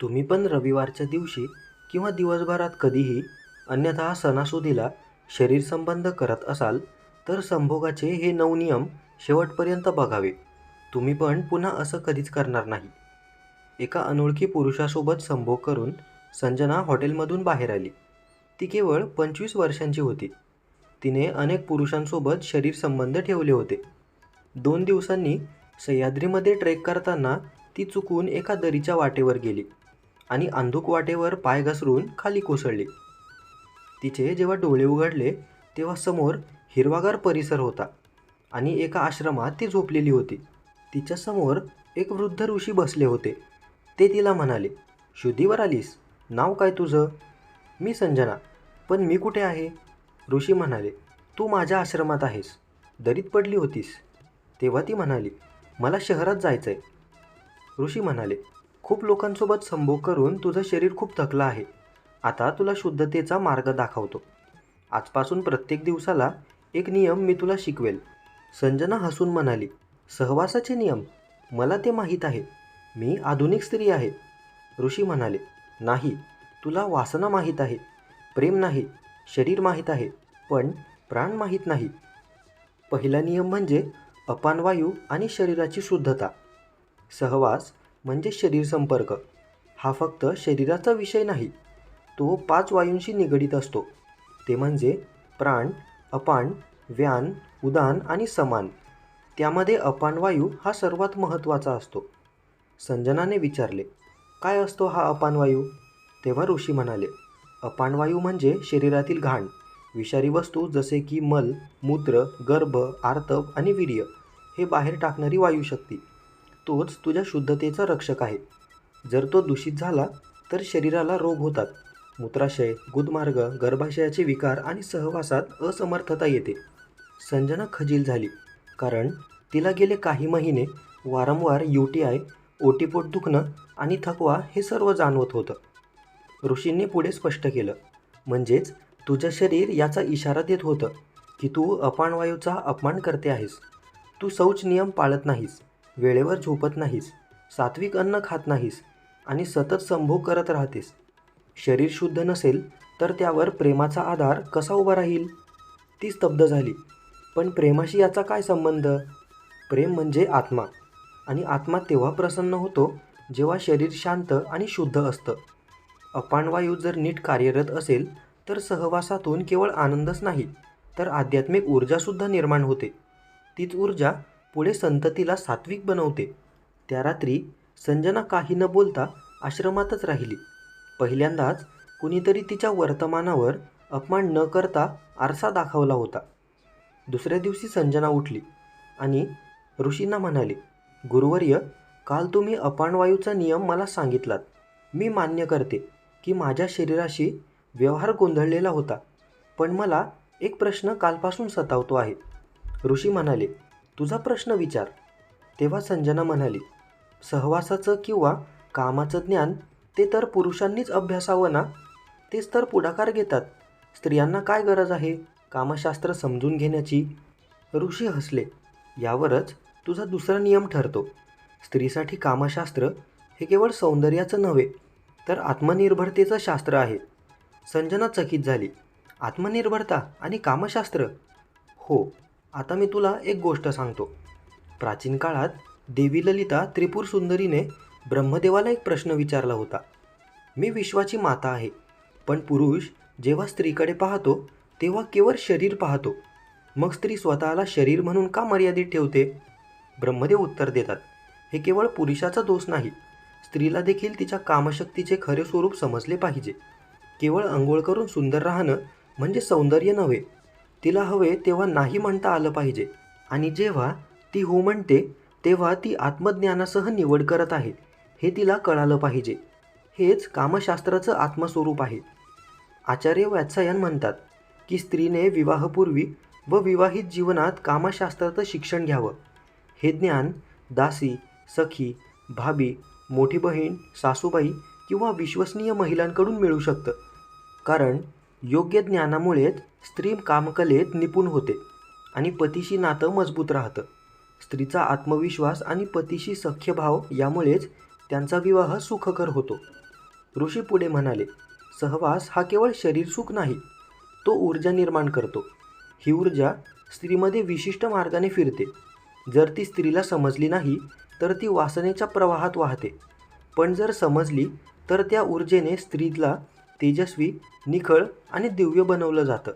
तुम्ही पण रविवारच्या दिवशी किंवा दिवसभरात कधीही अन्यथा सणासुदीला शरीर संबंध करत असाल तर संभोगाचे हे नऊ नियम शेवटपर्यंत बघावे तुम्ही पण पुन्हा असं कधीच करणार नाही. एका अनोळखी पुरुषासोबत संभोग करून संजना हॉटेलमधून बाहेर आली. ती केवळ पंचवीस वर्षांची होती. तिने अनेक पुरुषांसोबत शरीर संबंध ठेवले होते. दोन दिवसांनी सह्याद्रीमध्ये ट्रेक करताना ती चुकून एका दरीच्या वाटेवर गेली. आणि अंधुक वाटेवर पाय घसरून खाली कोसळली. तिचे जेव्हा डोळे उघडले तेव्हा समोर हिरवागार परिसर होता आणि एका आश्रमात ती झोपलेली होती. तिच्यासमोर एक वृद्ध ऋषी बसले होते. ते तिला म्हणाले शुद्धीवर आलीस? नाव काय तुझं? मी संजना. पण मी कुठे आहे? ऋषी म्हणाले तू माझ्या आश्रमात आहेस. दरीत पडली होतीस. तेव्हा ती म्हणाली मला शहरात जायचं आहे ऋषी म्हणाले खूप लोकांसोबत संभोग करून तुझं शरीर खूप थकलं आहे. आता तुला शुद्धतेचा मार्ग दाखवतो. आजपासून प्रत्येक दिवसाला एक नियम मी तुला शिकवेल. संजना हसून म्हणाली सहवासाचे नियम? मला ते माहीत आहे. मी आधुनिक स्त्री आहे. ऋषी म्हणाले नाही तुला वासना माहीत आहे. प्रेम नाही शरीर माहीत आहे पण प्राण माहीत नाही. पहिला नियम म्हणजे अपानवायू आणि शरीराची शुद्धता. सहवास म्हणजे शरीर संपर्क. हा फक्त शरीराचा विषय नाही तो पाच वायूंशी निगडीत असतो. ते म्हणजे प्राण अपान व्यान उदान आणि समान. त्यामध्ये अपान वायू हा सर्वात महत्त्वाचा असतो. संजनाने विचारले काय असतो हा अपान वायू? तेव्हा ऋषी म्हणाले अपान वायू म्हणजे शरीरातील घाण विषारी वस्तू जसे की मल मूत्र गर्भ आर्तव आणि वीर्य. हे बाहेर टाकणारी वायूशक्ती. तोच तुझ्या शुद्धतेचा रक्षक आहे. जर तो दूषित झाला तर शरीराला रोग होतात. मूत्राशय गुदमार्ग गर्भाशयाचे विकार आणि सहवासात असमर्थता येते. संजना खजील झाली. कारण तिला गेले काही महिने वारंवार यू टी आय ओटीपोट दुखणं आणि थकवा हे सर्व जाणवत होतं. ऋषींनी पुढे स्पष्ट केलं. म्हणजेच तुझं शरीर याचा इशारा देत होतं की तू अपानवायूचा अपमान करते आहेस. तू शौच नियम पाळत नाहीस. वेळेवर झोपत नाहीस सात्विक अन्न खात नाहीस आणि सतत संभोग करत राहतेस. शरीर शुद्ध नसेल तर त्यावर प्रेमाचा आधार कसा उभा राहील? ती स्तब्ध झाली. पण प्रेमाशी याचा काय संबंध? प्रेम म्हणजे आत्मा आणि आत्मा तेव्हा प्रसन्न होतो जेव्हा शरीर शांत आणि शुद्ध असतं. अपानवायू जर नीट कार्यरत असेल तर सहवासातून केवळ आनंदच नाही तर आध्यात्मिक ऊर्जासुद्धा निर्माण होते. तीच ऊर्जा पुढे संततीला सात्विक बनवते. त्या रात्री संजना काही न बोलता आश्रमातच राहिली. पहिल्यांदाच कुणीतरी तिच्या वर्तमानावर अपमान न करता आरसा दाखवला होता. दुसऱ्या दिवशी संजना उठली आणि ऋषींना म्हणाले गुरुवर्य काल तुम्ही अपानवायूचा नियम मला सांगितलात. मी मान्य करते की माझ्या शरीराशी व्यवहार गोंधळलेला होता पण मला एक प्रश्न कालपासून सतावतो आहे. ऋषी म्हणाले तुझा प्रश्न विचार. तेव्हा संजना म्हणाली सहवासाचं किंवा कामाचं ज्ञान ते तर पुरुषांनीच अभ्यासावं ना? तेच तर पुढाकार घेतात. स्त्रियांना काय गरज आहे? कामशास्त्र समजून घेण्याची. ऋषी हसले. यावरच तुझा दुसरा नियम ठरतो. स्त्रीसाठी कामशास्त्र हे केवळ सौंदर्याचं नव्हे तर आत्मनिर्भरतेचं शास्त्र आहे. संजना चकित झाली. आत्मनिर्भरता आणि कामशास्त्र? हो. आता मी तुला एक गोष्ट सांगतो. प्राचीन काळात देवी ललिता त्रिपुर सुंदरीने ब्रह्मदेवाला एक प्रश्न विचारला होता. मी विश्वाची माता आहे पण पुरुष जेव्हा स्त्रीकडे पाहतो तेव्हा केवळ शरीर पाहतो. मग स्त्री स्वतःला शरीर म्हणून का मर्यादित ठेवते? ब्रह्मदेव उत्तर देतात हे केवळ पुरुषाचा दोष नाही. स्त्रीला देखील तिच्या कामशक्तीचे खरे स्वरूप समजले पाहिजे. केवळ अंघोळ करून सुंदर राहणं म्हणजे सौंदर्य नव्हे. तिला हवे तेव्हा नाही म्हणता आलं पाहिजे. आणि जेव्हा ती हो म्हणते तेव्हा ती आत्मज्ञानासह निवड करत आहे. हे तिला कळालं पाहिजे. हेच कामशास्त्राचं आत्मस्वरूप आहे. आचार्य वात्सायन म्हणतात की स्त्रीने विवाहपूर्वी व विवाहित जीवनात कामशास्त्राचं शिक्षण घ्यावं. हे ज्ञान दासी सखी भाभी मोठी बहीण सासूबाई किंवा विश्वसनीय महिलांकडून मिळू शकतं. कारण योग्य ज्ञानामुळेच स्त्री कामकलेत निपुण होते आणि पतीशी नातं मजबूत राहतं. स्त्रीचा आत्मविश्वास आणि पतीशी सख्यभाव यामुळेच त्यांचा विवाह सुखकर होतो. ऋषी पुढे म्हणाले सहवास हा केवळ शरीर सुख नाही तो ऊर्जा निर्माण करतो. ही ऊर्जा स्त्रीमध्ये विशिष्ट मार्गाने फिरते. जर ती स्त्रीला समजली नाही तर ती वासनेच्या प्रवाहात वाहते. पण जर समजली तर त्या ऊर्जेने स्त्रीला तेजस्वी निखळ आणि दिव्य बनवलं जातं.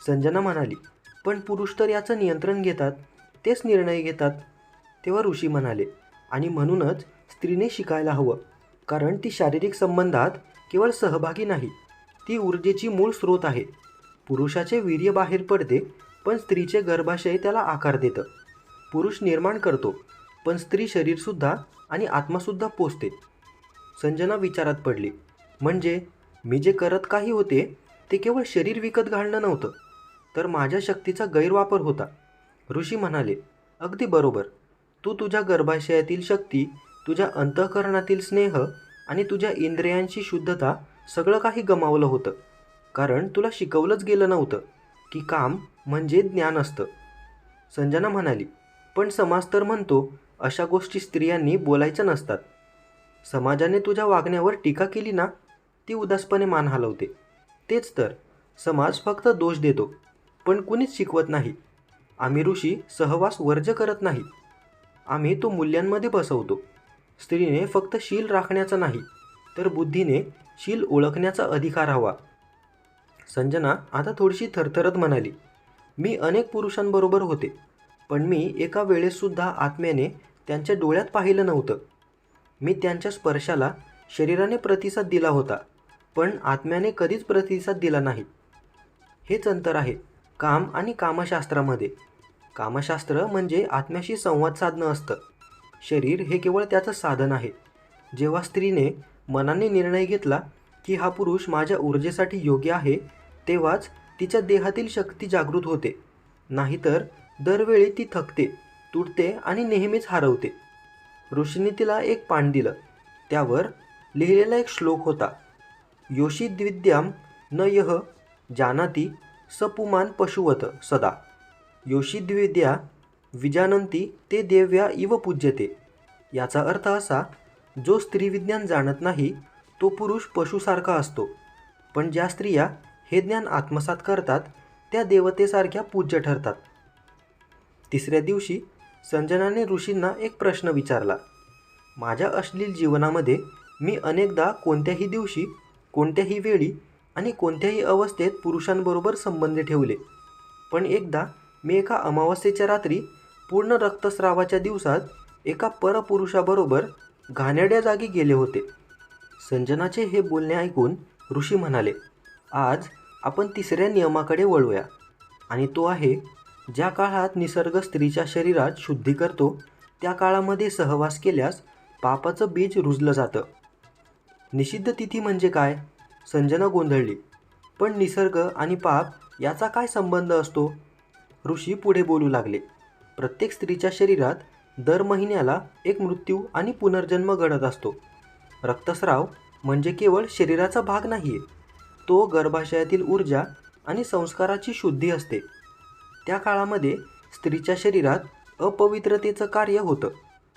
संजना म्हणाली पण पुरुष तर याचं नियंत्रण घेतात तेच निर्णय घेतात. तेव्हा ऋषी म्हणाले आणि म्हणूनच स्त्रीने शिकायला हवं कारण ती शारीरिक संबंधात केवळ सहभागी नाही ती ऊर्जेची मूळ स्रोत आहे. पुरुषाचे वीर्य बाहेर पडते पण स्त्रीचे गर्भाशय त्याला आकार देतं. पुरुष निर्माण करतो पण स्त्री शरीरसुद्धा आणि आत्मासुद्धा पोचते संजना विचारात पडली म्हणजे मी जे करत काही होते ते केवळ शरीर विकत घालणं नव्हतं तर माझ्या शक्तीचा गैरवापर होता. ऋषी म्हणाले अगदी बरोबर. तू तुझ्या गर्भाशयातील शक्ती तुझ्या अंतःकरणातील स्नेह आणि तुझ्या इंद्रियांची शुद्धता सगळं काही गमावलं होतं. कारण तुला शिकवलंच गेलं नव्हतं की काम म्हणजे ज्ञान असतं. संजना म्हणाली पण समाज तर म्हणतो अशा गोष्टी स्त्रियांनी बोलायच्या नसतात. समाजाने तुझ्या वागण्यावर टीका केली ना ती उदासपणे मान हलवते. तेच तर समाज फक्त दोष देतो. पण कुणीच शिकवत नाही. आम्ही ऋषी सहवास वर्ज करत नाही आम्ही तो मूल्यांमध्ये बसवतो. स्त्रीने फक्त शील राखण्याचा नाही तर बुद्धीने शील ओळखण्याचा अधिकार हवा. संजना आता थोडीशी थरथरत म्हणाली मी अनेक पुरुषांबरोबर होते पण मी एका वेळेससुद्धा आत्म्याने त्यांच्या डोळ्यात पाहिलं नव्हतं. मी त्यांच्या स्पर्शाला शरीराने प्रतिसाद दिला होता पण आत्म्याने कधीच प्रतिसाद दिला नाही. हेच अंतर आहे. काम आणि कामशास्त्रामध्ये. कामशास्त्र म्हणजे आत्म्याशी संवाद साधणं असतं. शरीर हे केवळ त्याचं साधन आहे. जेव्हा स्त्रीने मनाने निर्णय घेतला की हा पुरुष माझ्या ऊर्जेसाठी योग्य आहे तेव्हाच तिच्या देहातील शक्ती जागृत होते. नाहीतर दरवेळी ती थकते तुटते आणि नेहमीच हरवते. ऋषीने तिला एक पान दिलं. त्यावर लिहिलेला एक श्लोक होता. योषिद्विद्याम न यह जानाती सपुमान पशुवत सदा। योषिद्वेद्या विजानंती ते देव्या इव पूज्यते। याचा अर्थ असा जो स्त्रीविज्ञान जाणत नाही तो पुरुष पशुसारखा असतो। पण ज्या स्त्रिया हे ज्ञान आत्मसात करतात त्या देवतेसारख्या पूज्य ठरतात। तिसऱ्या दिवशी संजनाने ऋषींना एक प्रश्न विचारला माझ्या अश्लील जीवनामध्ये मी अनेकदा कोणत्याही दिवशी कोणत्याही वेळी आणि कोणत्याही अवस्थेत पुरुषांबरोबर संबंध ठेवले. पण एकदा मी एका अमावस्येच्या रात्री पूर्ण रक्तस्रावाच्या दिवसात एका परपुरुषाबरोबर घाणेरड्या जागी गेले होते. संजनाचे हे बोलणे ऐकून ऋषी म्हणाले आज आपण तिसऱ्या नियमाकडे वळूया. आणि तो आहे ज्या काळात निसर्ग स्त्रीच्या शरीरात शुद्धी करतो त्या काळामध्ये सहवास केल्यास पापाचं बीज रुजलं जातं. निषिद्ध तिथी म्हणजे काय? संजना गोंधळली. पण निसर्ग आणि पाप याचा काय संबंध असतो? ऋषी पुढे बोलू लागले. प्रत्येक स्त्रीच्या शरीरात दर महिन्याला एक मृत्यू आणि पुनर्जन्म घडत असतो. रक्तस्राव म्हणजे केवळ शरीराचा भाग नाही आहे तो गर्भाशयातील ऊर्जा आणि संस्काराची शुद्धी असते. त्या काळामध्ये स्त्रीच्या शरीरात अपवित्रतेचं कार्य होतं.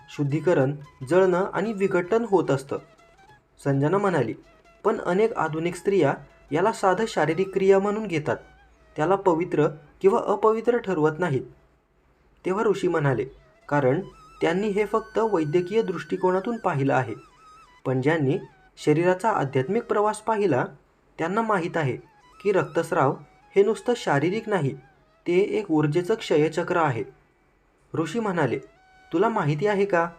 शुद्धीकरण जळणं आणि विघटन होत असतं. संजना म्हणाली पण अनेक आधुनिक स्त्रिया याला साधं शारीरिक क्रिया म्हणून घेतात. त्याला पवित्र किंवा अपवित्र ठरवत नाहीत. तेव्हा ऋषी म्हणाले कारण त्यांनी हे फक्त वैद्यकीय दृष्टिकोनातून पाहिलं आहे. पण ज्यांनी शरीराचा आध्यात्मिक प्रवास पाहिला त्यांना माहीत आहे की रक्तस्राव हे नुसतं शारीरिक नाही ते एक ऊर्जेचं क्षयचक्र आहे. ऋषी म्हणाले तुला माहिती आहे का?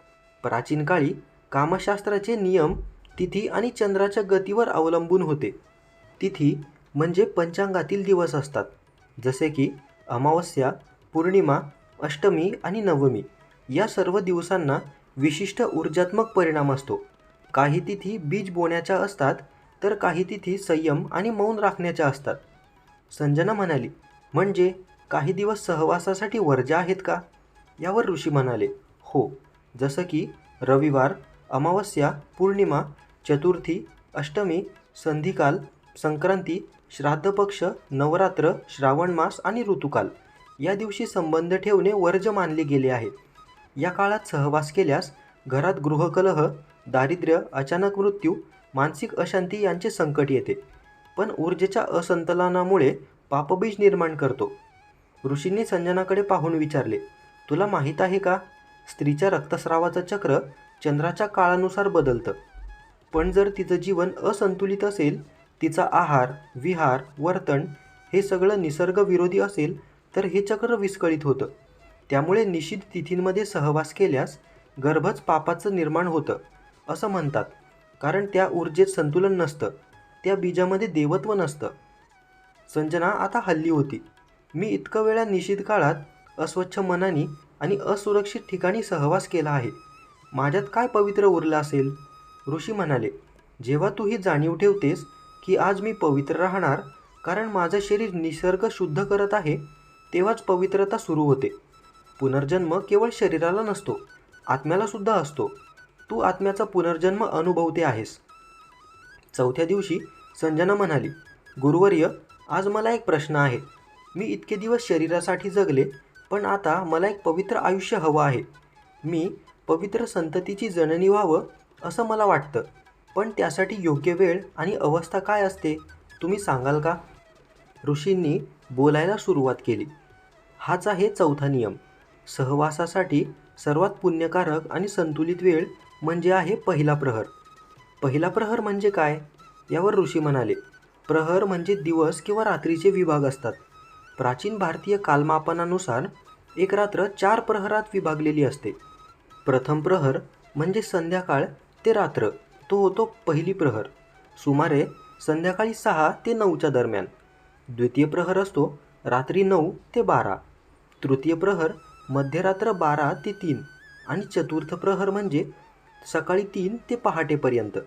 प्राचीन काळी कामशास्त्राचे नियम तिथी आणि चंद्राच्या गतीवर अवलंबून होते. तिथी म्हणजे पंचांगातील दिवस असतात जसे की अमावस्या पौर्णिमा अष्टमी आणि नवमी. या सर्व दिवसांना विशिष्ट ऊर्जात्मक परिणाम असतो. काही तिथी बीज बोण्याच्या असतात तर काही तिथी संयम आणि मौन राखण्याच्या असतात. संजना म्हणाली म्हणजे काही दिवस सहवासासाठी वर्ज्या आहेत का? यावर ऋषी म्हणाले हो जसं की रविवार अमावस्या पौर्णिमा चतुर्थी अष्टमी संधिकाल संक्रांती श्राद्धपक्ष नवरात्र श्रावण मास आणि ऋतुकाल. या दिवशी संबंध ठेवणे वर्ज मानले गेले आहे. या काळात सहवास केल्यास घरात गृहकलह दारिद्र्य अचानक मृत्यू मानसिक अशांती यांचे संकट येते. पण ऊर्जेच्या असंतुलनामुळे पापबीज निर्माण करतो. ऋषींनी संजनाकडे पाहून विचारले तुला माहीत आहे का? स्त्रीच्या रक्तस्रावाचं चक्र चंद्राच्या काळानुसार बदलतं. पण जर तिचं जीवन असंतुलित असेल तिचा आहार विहार वर्तन हे सगळं निसर्गविरोधी असेल तर हे चक्र विस्कळीत होतं. त्यामुळे निश्चित तिथींमध्ये सहवास केल्यास गर्भच पापाचं निर्माण होतं असं म्हणतात. कारण त्या ऊर्जेत संतुलन नसतं. त्या बीजामध्ये देवत्व नसतं. संजना आता हल्ली होती. मी इतकं वेळा निषिद्ध काळात अस्वच्छ मनाने आणि असुरक्षित ठिकाणी सहवास केला आहे. माझ्यात काय पवित्र उरलं असेल? ऋषी म्हणाले जेव्हा तू ही जाणीव ठेवतेस की आज मी पवित्र राहणार कारण माझं शरीर निसर्ग शुद्ध करत आहे तेव्हाच पवित्रता सुरू होते. पुनर्जन्म केवळ शरीराला नसतो आत्म्यालासुद्धा असतो. तू आत्म्याचा पुनर्जन्म अनुभवते आहेस. चौथ्या दिवशी संजना म्हणाली गुरुवर्य आज मला एक प्रश्न आहे. मी इतके दिवस शरीरासाठी जगले पण आता मला एक पवित्र आयुष्य हवं आहे. मी पवित्र संततीची जननी व्हावं असं मला वाटतं. पण त्यासाठी योग्य वेळ आणि अवस्था काय असते तुम्ही सांगाल का? ऋषींनी बोलायला सुरुवात केली. हाच आहे चौथा नियम. सहवासासाठी सर्वात पुण्यकारक आणि संतुलित वेळ म्हणजे आहे पहिला प्रहर. पहिला प्रहर म्हणजे काय? यावर ऋषी म्हणाले. प्रहर म्हणजे दिवस किंवा रात्रीचे विभाग असतात. प्राचीन भारतीय कालमापनानुसार एक रात्र चार प्रहरात विभागलेली असते. प्रथम प्रहर म्हणजे संध्याकाळ ते रात्र. तो होतो पहिली प्रहर. सुमारे संध्याकाळी सहा ते नऊच्या दरम्यान. द्वितीय प्रहर असतो रात्री नऊ ते बारा. तृतीय प्रहर मध्यरात्र बारा ते तीन. आणि चतुर्थ प्रहर म्हणजे सकाळी तीन ते पहाटेपर्यंत.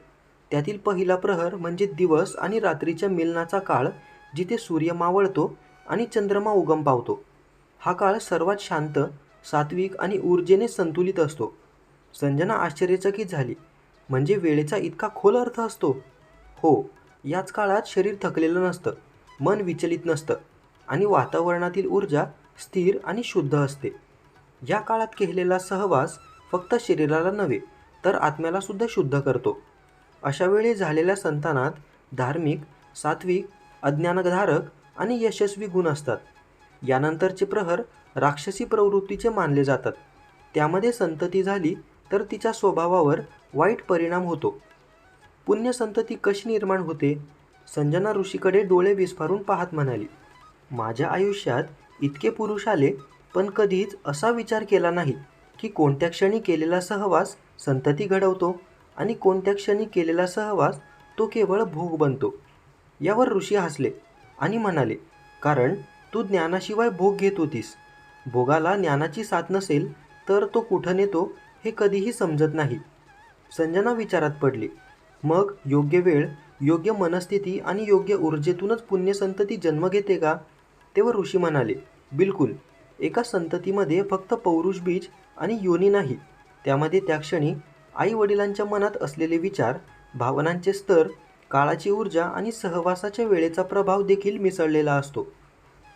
त्यातील पहिला प्रहर म्हणजे दिवस आणि रात्रीच्या मिलनाचा काळ जिथे सूर्य मावळतो आणि चंद्रमा उगम पावतो. हा काळ सर्वात शांत सात्विक आणि ऊर्जेने संतुलित असतो. संजना आश्चर्यचकित झाली. म्हणजे वेळेचा इतका खोल अर्थ असतो? हो याच काळात शरीर थकलेलं नसतं मन विचलित नसतं आणि वातावरणातील ऊर्जा स्थिर आणि शुद्ध असते. या काळात केलेला सहवास फक्त शरीराला नव्हे तर आत्म्याला सुद्धा शुद्ध करतो. अशा वेळी झालेल्या संतानात धार्मिक सात्विक अज्ञानधारक आणि यशस्वी गुण असतात. यानंतरचे प्रहर राक्षसी प्रवृत्तीचे मानले जातात. त्यामध्ये संतती झाली तर तिच्या स्वभावावर वाईट परिणाम होतो. पुण्यसंतती कशी निर्माण होते? संजना ऋषीकडे डोळे विस्फारून पाहत म्हणाली माझ्या आयुष्यात इतके पुरुष आले पण कधीच असा विचार केला नाही की कोणत्या क्षणी केलेला सहवास संतती घडवतो आणि कोणत्या क्षणी केलेला सहवास तो केवळ भोग बनतो. यावर ऋषी हसले आणि म्हणाले कारण तू ज्ञानाशिवाय भोग घेत होतीस. भोगाला ज्ञानाची साथ नसेल तर तो कुठं नेतो हे कधीही समजत नाही. संजना विचारात पडली. मग योग्य वेळ योग्य मनस्थिती आणि योग्य ऊर्जेतूनच पुण्यसंतती जन्म घेते का? तेव्हा ऋषी म्हणाले बिलकुल. एका संततीमध्ये फक्त पौरुष बीज आणि योनी नाही. त्यामध्ये त्या क्षणी आई वडिलांच्या मनात असलेले विचार भावनांचे स्तर काळाची ऊर्जा आणि सहवासाच्या वेळेचा प्रभाव देखील मिसळलेला असतो.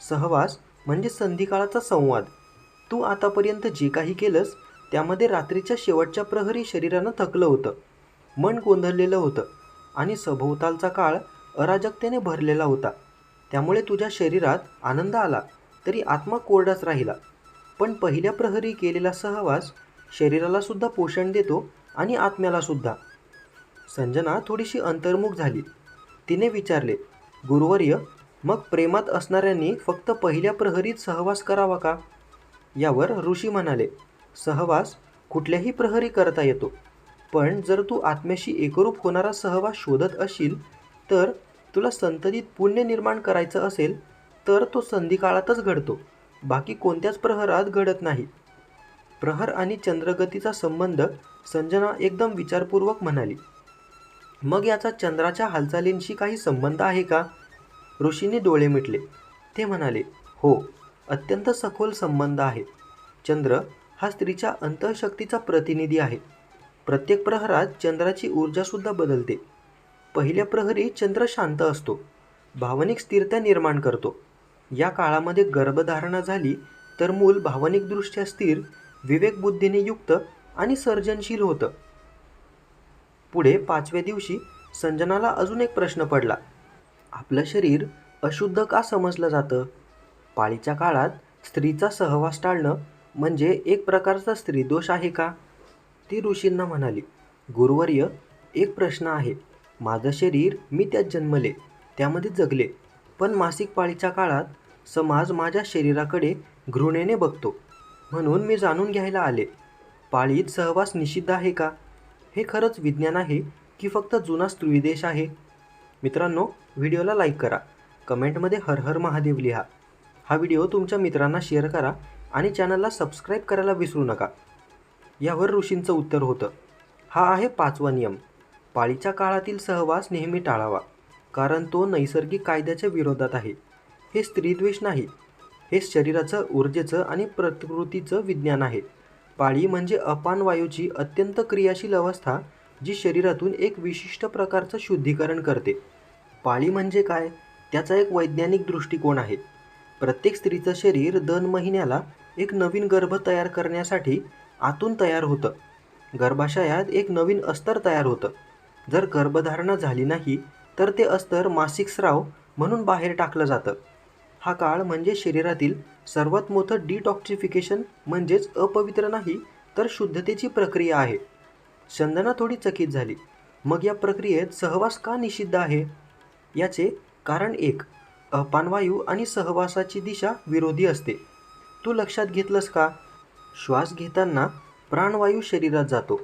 सहवास म्हणजे संधिकाळाचा संवाद. तू आतापर्यंत जे काही केलंस त्यामध्ये रात्रीच्या शेवटच्या प्रहरी शरीरानं थकलं होतं. मन गोंधळलेलं होतं आणि सभोवतालचा काळ अराजकतेने भरलेला होता. त्यामुळे तुझ्या शरीरात आनंद आला तरी आत्मा कोरडाच राहिला. पण पहिल्या प्रहरी केलेला सहवास शरीराला सुद्धा पोषण देतो आणि आत्म्याला सुद्धा. संजना थोडीशी अंतर्मुख झाली. तिने विचारले गुरुवर्य मग प्रेमात असणाऱ्यांनी फक्त पहिल्या प्रहरीत सहवास करावा का? यावर ऋषी म्हणाले सहवास कुठल्याही प्रहरी करता येतो. पण जर तू आत्म्याशी एकरूप होणारा सहवास शोधत असशील तर तुला संततीत पुण्य निर्माण करायचं असेल तर तो संधिकाळातच घडतो. बाकी कोणत्याच प्रहरात घडत नाही. प्रहर आणि चंद्रगतीचा संबंध संजना एकदम विचारपूर्वक म्हणाली मग याचा चंद्राच्या हालचालींशी काही संबंध आहे का? ऋषीने डोळे मिटले. ते म्हणाले हो अत्यंत सखोल संबंध आहे. चंद्र हा स्त्रीच्या अंतःशक्तीचा प्रतिनिधी आहे. प्रत्येक प्रहरात चंद्राची ऊर्जासुद्धा बदलते. पहिल्या प्रहरी चंद्र शांत असतो. भावनिक स्थिरता निर्माण करतो. या काळामध्ये गर्भधारणा झाली तर मूल भावनिकदृष्ट्या स्थिर विवेकबुद्धीने युक्त आणि सर्जनशील होतं. पुढे पाचव्या दिवशी संजनाला अजून एक प्रश्न पडला. आपलं शरीर अशुद्ध का समजलं जातं? पाळीच्या काळात स्त्रीचा सहवास टाळणं म्हणजे एक प्रकारचा स्त्रीदोष आहे का? ती ऋषींना म्हणाली गुरुवर्य एक प्रश्न आहे. माझं शरीर मी त्यात जन्मले त्यामध्ये जगले. पण मासिक पाळीच्या काळात समाज माझ्या शरीराकडे घृणेने बघतो. म्हणून मी जाणून घ्यायला आले. पाळीत सहवास निषिद्ध आहे का? हे खरंच विज्ञान आहे की फक्त जुना स्त्रीदेश आहे? मित्रांनो व्हिडिओला लाईक करा. कमेंटमध्ये हर हर महादेव लिहा. हा व्हिडिओ तुमच्या मित्रांना शेअर करा आणि चॅनलला सबस्क्राईब करायला विसरू नका. यावर ऋषींचं उत्तर होतं. हा आहे पाचवा नियम. पाळीच्या काळातील सहवास नेहमी टाळावा कारण तो नैसर्गिक कायद्याच्या विरोधात आहे. हे स्त्रीद्वेष नाही. हे शरीराचं ऊर्जेचं आणि प्रकृतीचं विज्ञान आहे. पाळी म्हणजे अपान वायूची अत्यंत क्रियाशील अवस्था जी शरीरातून एक विशिष्ट प्रकारचं शुद्धीकरण करते. पाळी म्हणजे काय? त्याचा एक वैज्ञानिक दृष्टिकोन आहे. प्रत्येक स्त्रीचं शरीर दर महिन्याला एक नवीन गर्भ तयार करण्यासाठी आतून तयार होतं. गर्भाशयात एक नवीन अस्तर तयार होतं. जर गर्भधारणा झाली नाही तर ते अस्तर मासिक स्राव म्हणून बाहेर टाकलं जातं. हा काळ म्हणजे शरीरातील सर्वात मोठं डिटॉक्सिफिकेशन म्हणजेच अपवित्र नाही तर शुद्धतेची प्रक्रिया आहे. चंदना थोडी चकित झाली. मग या प्रक्रियेत सहवास का निषिद्ध आहे? याचे कारण एक अपानवायू आणि सहवासाची दिशा विरोधी असते. तू लक्षात घेतलंस का? श्वास घेताना प्राणवायू शरीरात जातो.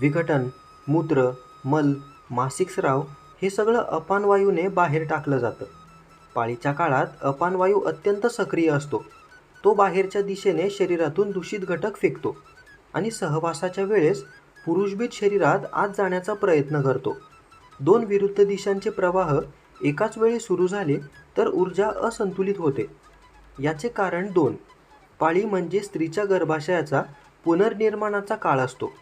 विघटन मूत्र मल मासिक स्राव हे सगळं अपानवायूने बाहेर टाकलं जातं. पाळीच्या काळात अपानवायू अत्यंत सक्रिय असतो. तो बाहेरच्या दिशेने शरीरातून दूषित घटक फेकतो आणि सहवासाच्या वेळेस पुरुषभेद शरीरात आत जाण्याचा प्रयत्न करतो. दोन विरुद्ध दिशांचे प्रवाह एकाच वेळी सुरू झाले तर ऊर्जा असंतुलित होते. याचे कारण दोन. पाळी म्हणजे स्त्रीच्या गर्भाशयाचा पुनर्निर्माणाचा काळ असतो.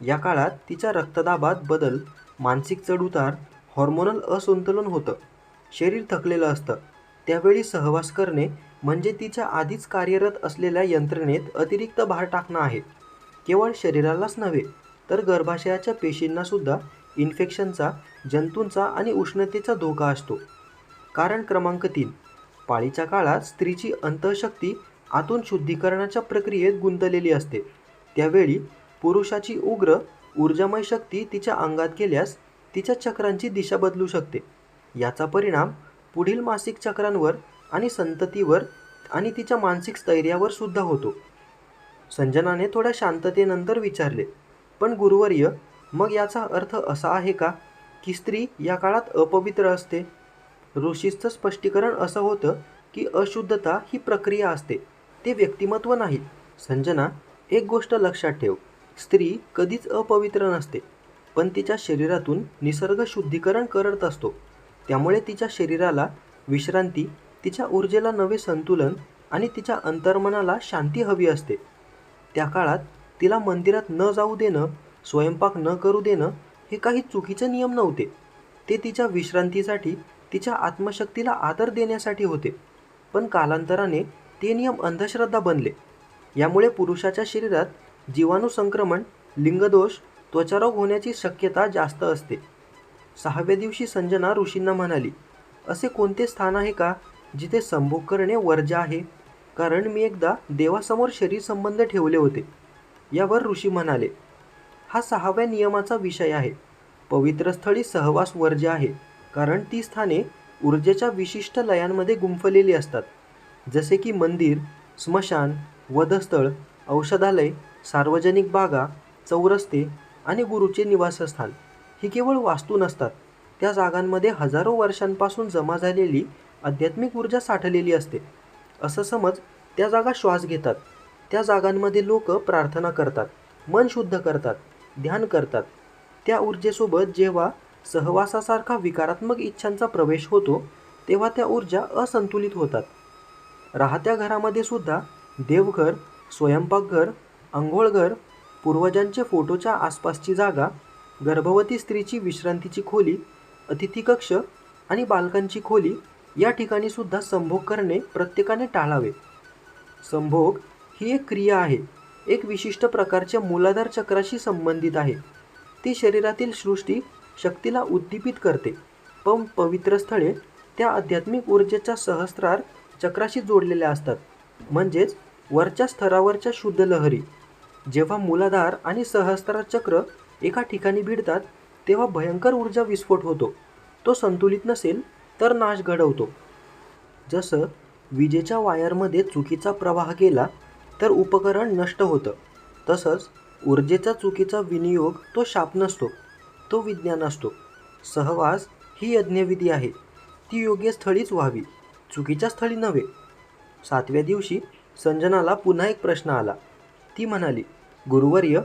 या काळात तिच्या रक्तदाबात बदल मानसिक चढउतार हॉर्मोनल असंतुलन होतं. शरीर थकलेलं असतं. त्यावेळी सहवास करणे म्हणजे तिच्या आधीच कार्यरत असलेल्या यंत्रणेत अतिरिक्त भार टाकणं आहे. केवळ शरीरालाच नव्हे तर गर्भाशयाच्या पेशींनासुद्धा इन्फेक्शनचा जंतूंचा आणि उष्णतेचा धोका असतो. कारण क्रमांक तीन पाळीच्या काळात स्त्रीची अंतःशक्ती आतून शुद्धीकरणाच्या प्रक्रियेत गुंतलेली असते. त्यावेळी पुरुषाची उग्र ऊर्जामय शक्ती तिच्या अंगात गेल्यास तिच्या चक्रांची दिशा बदलू शकते. याचा परिणाम पुढील मासिक चक्रांवर आणि संततीवर आणि तिच्या मानसिक स्थैर्यावर सुद्धा होतो. संजनाने थोड्या शांततेनंतर विचारले पण गुरुवर्य मग याचा अर्थ असा आहे का की स्त्री या काळात अपवित्र असते? ऋषीचं स्पष्टीकरण असं होतं की अशुद्धता ही प्रक्रिया असते ते व्यक्तिमत्व नाही. संजना एक गोष्ट लक्षात ठेव स्त्री कधीच अपवित्र नसते पण तिच्या शरीरातून निसर्ग शुद्धीकरण करत असतो. त्यामुळे तिच्या शरीराला विश्रांती तिच्या ऊर्जेला नवे संतुलन आणि तिच्या अंतर्मनाला शांती हवी असते. त्या काळात तिला मंदिरात न जाऊ देणं स्वयंपाक न करू देणं हे काही चुकीचे नियम नव्हते. ते तिच्या विश्रांतीसाठी तिच्या आत्मशक्तीला आदर देण्यासाठी होते. पण कालांतराने ते नियम अंधश्रद्धा बनले. यामुळे पुरुषाच्या शरीरात जीवाणू संक्रमण लिंगदोष त्वचारोग होण्याची शक्यता जास्त असते. सहाव्या दिवशी संजना ऋषींना म्हणाली असे कोणते स्थान आहे का जिथे संभोग करणे वर्ज्य आहे? कारण मी एकदा देवासमोर शरीर संबंध ठेवले होते. यावर ऋषी म्हणाले हा सहाव्या नियमाचा विषय आहे. पवित्र स्थळी सहवास वर्ज्य आहे कारण ती स्थाने ऊर्जेच्या विशिष्ट लयांमध्ये गुंफलेली असतात. जसे की मंदिर स्मशान वधस्थळ औषधालय सार्वजनिक बागा चौरस्ते आणि गुरुचे निवासस्थान. ही केवळ वास्तू नसतात. त्या जागांमध्ये हजारो वर्षांपासून जमा झालेली आध्यात्मिक ऊर्जा साठलेली असते. असं समज त्या जागा श्वास घेतात. त्या जागांमध्ये लोक प्रार्थना करतात मन शुद्ध करतात ध्यान करतात. त्या ऊर्जेसोबत जेव्हा सहवासासारखा विकारात्मक इच्छांचा प्रवेश होतो तेव्हा त्या ऊर्जा असंतुलित होतात. राहत्या घरामध्ये सुद्धा देवघर स्वयंपाकघर आंघोळघर पूर्वजांचे फोटोच्या आसपासची जागा गर्भवती स्त्रीची विश्रांतीची खोली अतिथी कक्ष आणि बालकांची खोली या ठिकाणी सुद्धा संभोग करणे प्रत्येकाने टाळावे. संभोग ही एक क्रिया आहे. एक विशिष्ट प्रकारच्या मूलाधार चक्राशी संबंधित आहे. ती शरीरातील सृष्टी शक्तीला उद्दीपित करते. पण पवित्र स्थळे त्या आध्यात्मिक ऊर्जेच्या सहस्रार चक्राशी जोडलेल्या असतात. म्हणजेच वरच्या स्तरावरच्या शुद्ध लहरी. जेव्हा मूलाधार आणि सहस्रार चक्र एका ठिकाणी भिडतात तेव्हा भयंकर ऊर्जा विस्फोट होतो. तो संतुलित नसेल तर नाश घडवतो. जसं विजेच्या वायरमध्ये चुकीचा प्रवाह गेला तर उपकरण नष्ट होतं. तसंच ऊर्जेचा चुकीचा विनियोग तो शाप नसतो तो विज्ञान असतो. सहवास ही यज्ञविधी आहे. ती योग्य स्थळीच व्हावी चुकीच्या स्थळी नव्हे. सातव्या दिवशी संजनाला पुन्हा एक प्रश्न आला. ती म्हणाली गुरुवर्य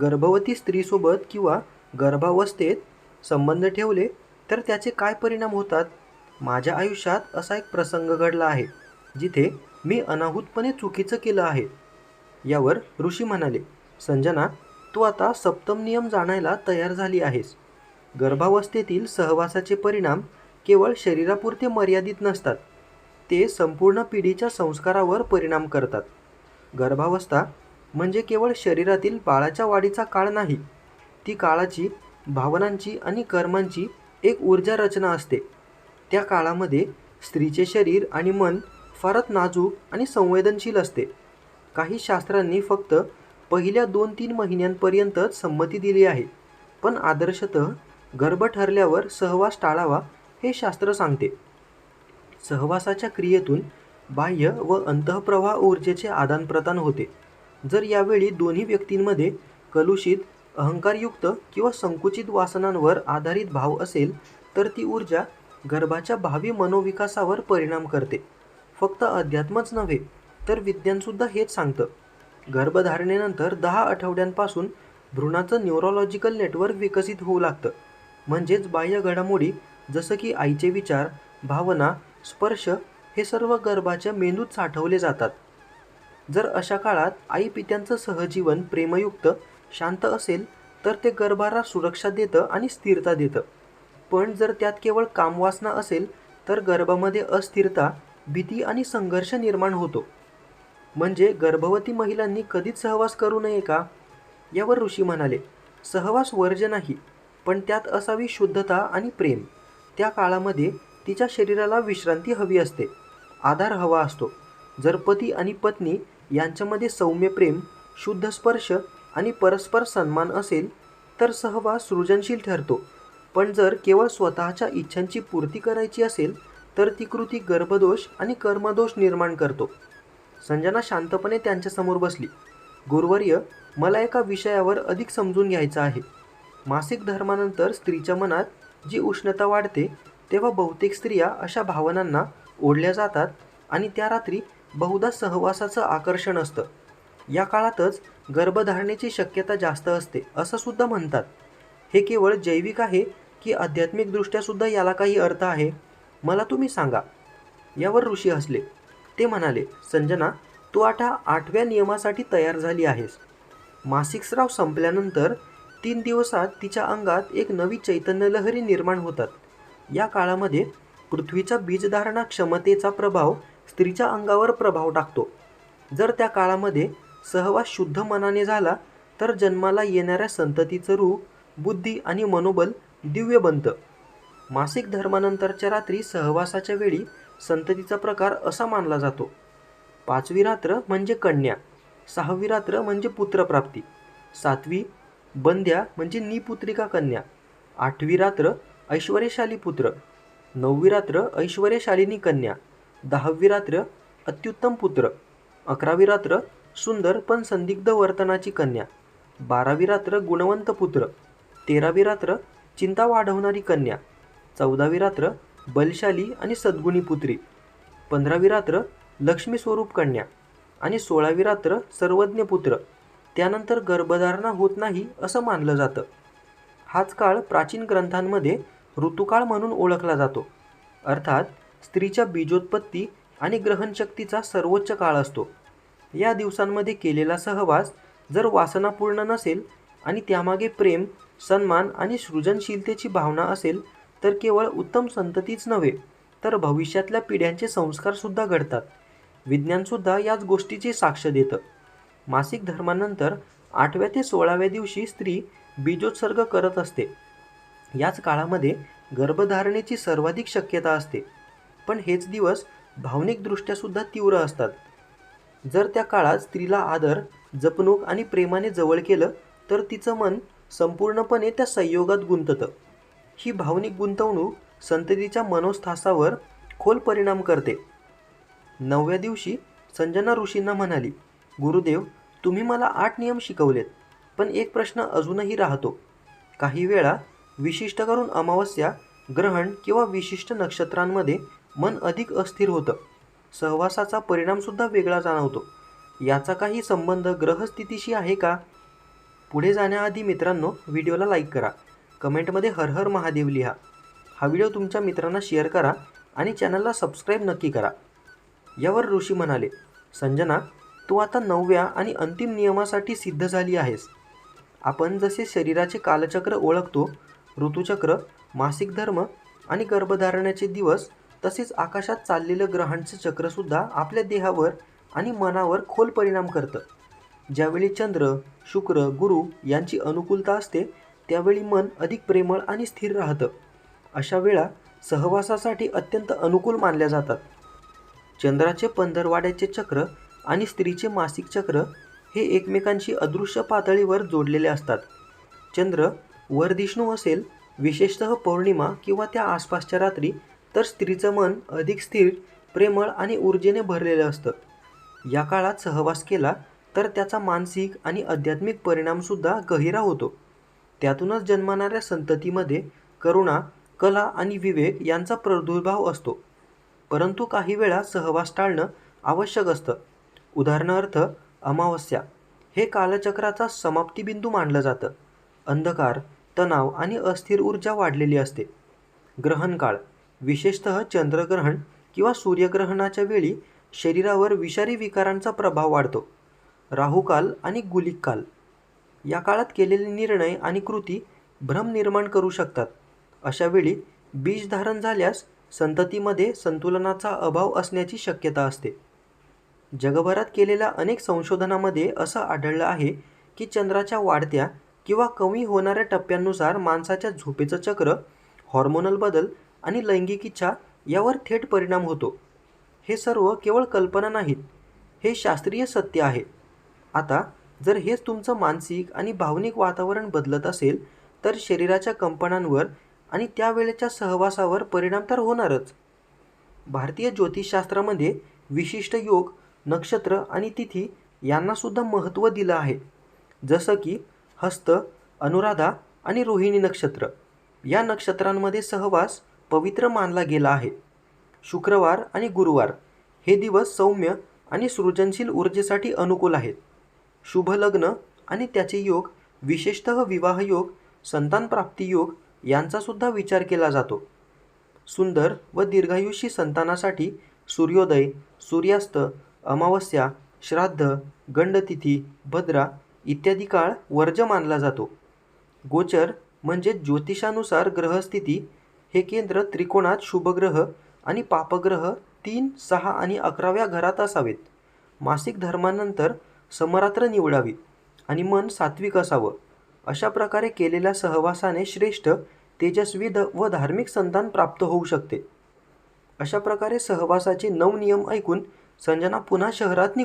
गर्भवती स्त्रीसोबत किंवा गर्भावस्थेत संबंध ठेवले तर त्याचे काय परिणाम होतात? माझ्या आयुष्यात असा एक प्रसंग घडला आहे जिथे मी अनाहूतपणे चुकीचं केलं आहे. यावर ऋषी म्हणाले संजना तू आता सप्तम नियम जाणायला तयार झाली आहेस. गर्भावस्थेतील सहवासाचे परिणाम केवळ शरीरापुरते मर्यादित नसतात. ते संपूर्ण पिढीच्या संस्कारावर परिणाम करतात. गर्भावस्था म्हणजे केवळ शरीरातील बाळाच्या वाढीचा काळ नाही ती काळाची भावनांची आणि कर्मांची एक ऊर्जा रचना असते. त्या काळामध्ये स्त्रीचे शरीर आणि मन फारच नाजूक आणि संवेदनशील असते. काही शास्त्रांनी फक्त पहिल्या दोन तीन महिन्यांपर्यंतच संमती दिली आहे पण आदर्शतः गर्भ ठरल्यावर सहवास टाळावा हे शास्त्र सांगते. सहवासाच्या क्रियेतून बाह्य व अंतःप्रवाह ऊर्जेचे आदानप्रदान होते. जर यावेळी दोन्ही व्यक्तींमध्ये कलुषित अहंकारयुक्त किंवा संकुचित वासनांवर आधारित भाव असेल तर ती ऊर्जा गर्भाच्या भावी मनोविकासावर परिणाम करते. फक्त अध्यात्मच नव्हे तर विज्ञानसुद्धा हेच सांगतं. गर्भधारणेनंतर दहा आठवड्यांपासून भ्रूणाचं न्यूरोलॉजिकल नेटवर्क विकसित होऊ लागतं. म्हणजेच बाह्य घडामोडी जसं की आईचे विचार भावना स्पर्श हे सर्व गर्भाच्या मेंदूत साठवले जातात. जर अशा काळात आई पित्यांचं सहजीवन प्रेमयुक्त शांत असेल तर ते गर्भाला सुरक्षा देतं आणि स्थिरता देतं. पण जर त्यात केवळ कामवासना असेल तर गर्भामध्ये अस्थिरता भीती आणि संघर्ष निर्माण होतो. म्हणजे गर्भवती महिलांनी कधीच सहवास करू नये का? यावर ऋषी म्हणाले सहवास वर्ज नाही पण त्यात असावी शुद्धता आणि प्रेम. त्या काळामध्ये तिच्या शरीराला विश्रांती हवी असते आधार हवा असतो. जर पती आणि पत्नी यांच्यामध्ये सौम्य प्रेम शुद्ध स्पर्श आणि परस्पर सन्मान असेल तर सहवास सृजनशील ठरतो. पण जर केवळ स्वतःच्या इच्छांची पूर्ती करायची असेल तर ती कृती गर्भदोष आणि कर्मदोष निर्माण करतो. संजना शांतपणे त्यांच्यासमोर बसली. गुरुवर्य मला एका विषयावर अधिक समजून घ्यायचं आहे. मासिक धर्मानंतर स्त्रीच्या मनात जी उष्णता वाढते तेव्हा बहुतेक स्त्रिया अशा भावनांना ओढल्या जातात आणि त्या रात्री बहुधा सहवासाचं आकर्षण असतं. या काळातच गर्भधारणेची शक्यता जास्त असते असं सुद्धा म्हणतात. हे केवळ जैविक आहे की आध्यात्मिकदृष्ट्यासुद्धा याला काही अर्थ आहे? मला तुम्ही सांगा. यावर ऋषी हसले. ते म्हणाले संजना तू आता आठव्या नियमासाठी तयार झाली आहेस. मासिक स्राव संपल्यानंतर तीन दिवसात तिच्या अंगात एक नवी चैतन्य लहरी निर्माण होतात. या काळामध्ये पृथ्वीच्या बीजधारणा क्षमतेचा प्रभाव स्त्रीच्या अंगावर प्रभाव टाकतो. जर त्या काळामध्ये सहवास शुद्ध मनाने झाला तर जन्माला येणाऱ्या संततीचं रूप बुद्धी आणि मनोबल दिव्य बनतं. मासिक धर्मानंतरच्या रात्री सहवासाच्या वेळी संततीचा प्रकार असा मानला जातो. पाचवी रात्र म्हणजे कन्या सहावी रात्र म्हणजे पुत्रप्राप्ती सातवी बंद्या म्हणजे निपुत्रिका कन्या आठवी रात्र ऐश्वर्यशाली पुत्र नववी रात्र ऐश्वर्यशालिनी कन्या दहावी रात्र अत्युत्तम पुत्र अकरावी रात्र सुंदर पण संदिग्ध वर्तनाची कन्या बारावी रात्र गुणवंत पुत्र तेरावी रात्र चिंता वाढवणारी कन्या चौदावी रात्र बलशाली आणि सद्गुणी पुत्री. पंधरावी रात्र लक्ष्मी स्वरूप कन्या आणि सोळावी रात्र सर्वज्ञ पुत्र. त्यानंतर गर्भधारणा होत नाही असं मानलं जातं. हाच काळ प्राचीन ग्रंथांमध्ये ऋतुकाळ म्हणून ओळखला जातो. अर्थात स्त्रीच्या बीजोत्पत्ती आणि ग्रहणशक्तीचा सर्वोच्च काळ असतो. या दिवसांमध्ये केलेला सहवास जर वासनापूर्ण नसेल आणि त्यामागे प्रेम सन्मान आणि सृजनशीलतेची भावना असेल तर केवळ उत्तम संततीच नव्हे तर भविष्यातल्या पिढ्यांचे संस्कारसुद्धा घडतात. विज्ञानसुद्धा याच गोष्टीची साक्ष देतं. मासिक धर्मानंतर आठव्या ते सोळाव्या दिवशी स्त्री बीजोत्सर्ग करत असते. याच काळामध्ये गर्भधारणेची सर्वाधिक शक्यता असते. पण हेच दिवस भावनिकदृष्ट्यासुद्धा तीव्र असतात. जर त्या काळात स्त्रीला आदर जपणूक आणि प्रेमाने जवळ केलं तर तिचं मन संपूर्णपणे त्या संयोगात गुंततं. ही भावनिक गुंतवणूक संततीच्या मनोस्थासावर खोल परिणाम करते. नवव्या दिवशी संजना ऋषींना म्हणाली गुरुदेव तुम्ही मला आठ नियम शिकवलेत पण एक प्रश्न अजूनही राहतो. काही वेळा विशिष्ट करून अमावस्या ग्रहण किंवा विशिष्ट नक्षत्रांमध्ये मन अधिक अस्थिर होतं. सहवासाचा परिणामसुद्धा वेगळा जाणवतो. याचा काही संबंध ग्रहस्थितीशी आहे का? पुढे जाण्याआधी मित्रांनो व्हिडिओला लाईक करा. कमेंटमध्ये हर हर महादेव लिहा. हा व्हिडिओ तुमच्या मित्रांना शेअर करा आणि चॅनलला सबस्क्राईब नक्की करा. यावर ऋषी म्हणाले संजना तू आता नवव्या आणि अंतिम नियमासाठी सिद्ध झाली आहेस. आपण जसे शरीराचे कालचक्र ओळखतो ऋतुचक्र मासिक धर्म आणि गर्भधारणाचे दिवस तसेच आकाशात चाललेलं ग्रहांचं चक्रसुद्धा आपल्या देहावर आणि मनावर खोल परिणाम करतं. ज्यावेळी चंद्र शुक्र गुरु यांची अनुकूलता असते त्यावेळी मन अधिक प्रेमळ आणि स्थिर राहतं. अशा वेळा सहवासासाठी अत्यंत अनुकूल मानल्या जातात. चंद्राचे पंधरवाड्याचे चक्र आणि स्त्रीचे मासिक चक्र हे एकमेकांशी अदृश्य पातळीवर जोडलेले असतात. चंद्र वरदिष्णू असेल विशेषतः पौर्णिमा किंवा त्या आसपासच्या रात्री तर स्त्रीचं मन अधिक स्थिर प्रेमळ आणि ऊर्जेने भरलेलं असतं. या काळात सहवास केला तर त्याचा मानसिक आणि आध्यात्मिक परिणामसुद्धा गहिरा होतो. त्यातूनच जन्मणाऱ्या संततीमध्ये करुणा कला आणि विवेक यांचा प्रादुर्भाव असतो. परंतु काही वेळा सहवास टाळणं आवश्यक असतं. उदाहरणार्थ अमावस्या हे कालचक्राचा समाप्तीबिंदू मानलं जातं. अंधकार तणाव आणि अस्थिर ऊर्जा वाढलेली असते. ग्रहणकाळ विशेषतः चंद्रग्रहण किंवा सूर्यग्रहणाच्या वेळी शरीरावर विषारी विकारांचा प्रभाव वाढतो. राहुकाल आणि गुलिक काल या काळात केलेले निर्णय आणि कृती भ्रम निर्माण करू शकतात. अशावेळी बीज धारण झाल्यास संततीमध्ये संतुलनाचा अभाव असण्याची शक्यता असते. जगभरात केलेल्या अनेक संशोधनामध्ये असं आढळलं आहे की चंद्राच्या वाढत्या किंवा कमी होणाऱ्या टप्प्यांनुसार माणसाच्या झोपेचं चक्र हॉर्मोनल बदल आणि लैंगिक इच्छा यावर थेट परिणाम होतो. हे सर्व केवळ कल्पना नाहीत हे शास्त्रीय सत्य आहे. आता जर हेच तुमचं मानसिक आणि भावनिक वातावरण बदलत असेल तर शरीराच्या कंपनांवर आणि त्यावेळेच्या सहवासावर परिणाम तर होणारच. भारतीय ज्योतिषशास्त्रामध्ये विशिष्ट योग नक्षत्र आणि तिथी यांनासुद्धा महत्त्व दिलं आहे. जसं की हस्त अनुराधा आणि रोहिणी नक्षत्र. या नक्षत्रांमध्ये सहवास पवित्र मानला गेला आहे. शुक्रवार आणि गुरुवार हे दिवस सौम्य आणि सृजनशील ऊर्जेसाठी अनुकूल आहेत. शुभ लग्न आणि त्याचे योग विशेषतः विवाह योग योग यांचासुद्धा विचार केला जातो. सुंदर व दीर्घायुषी संतानासाठी सूर्योदय सूर्यास्त अमावस्या श्राद्ध गंडतिथी भद्रा इत्यादी काळ वर्ज मानला जातो. गोचर म्हणजे ज्योतिषानुसार ग्रहस्थिती हे केंद्र त्रिकोणात शुभग्रह आणि पापग्रह तीन सहा आणि अकराव्या घरात असावेत. मासिक धर्मानंतर समरात्र निवडावी आणि मन सात्विक असावं. अशा प्रकारे केलेल्या सहवासाने श्रेष्ठ तेजस्वी ध व धार्मिक संतान प्राप्त होऊ शकते. अशा प्रकारे सहवासाचे नऊ नियम ऐकून संजना पुन्हा शहरात निघून